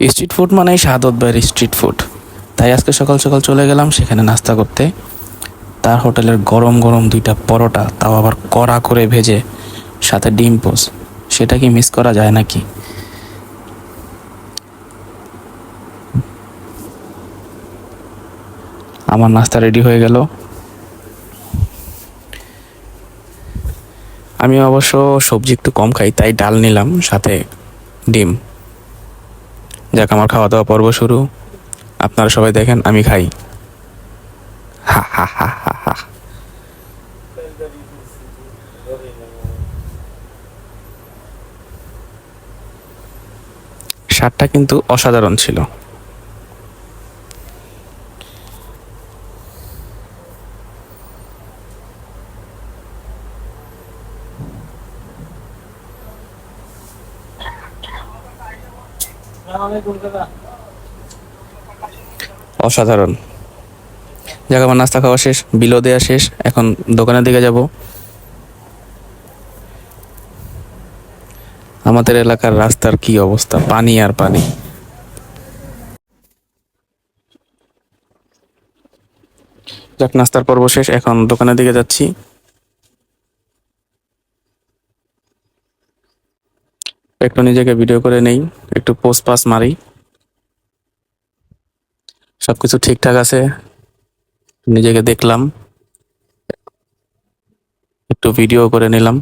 Street food মানেই সাদত ভাইয়ের street food তাই আজকে সকাল সকাল চলে গেলাম সেখানে নাস্তা করতে। তার হোটেলের গরম গরম দুইটা পরোটা, তাও আবার কড়া করে ভেজে, সাথে ডিম পোস। সেটা কি মিস করা যায় নাকি? আমার নাস্তা রেডি হয়ে গেল। আমি অবশ্য সবজি একটু কম খাই, তাই ডাল নিলাম, সাথে ডিম। যাক, আমার খাওয়া দাওয়া পর্ব শুরু। আপনারা সবাই দেখেন, আমি খাই। হা হা হা হা হা। স্বাদটা কিন্তু অসাধারণ ছিল। অসাধারণ। যাক, আমার নাস্তা খাওয়া শেষ বিলো দেওয়া শেষ, এখন দোকানের দিকে যাব। আমাদের এলাকার রাস্তার কি অবস্থা? পানি আর পানি। যাক, নাস্তার পর্ব শেষ, এখন দোকানের দিকে যাচ্ছি। একটু নিজেকে ভিডিও করে নেই, একটু পোস্ট পাস মারি। সবকিছু ঠিকঠাক আছে, নিজেকে দেখলাম, একটু ভিডিও করে নিলাম।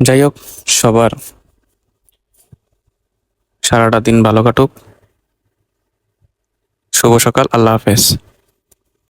যাই হোক, সবার সারাটা দিন ভালো কাটুক। শুভ সকাল আল্লাহ হাফেজ।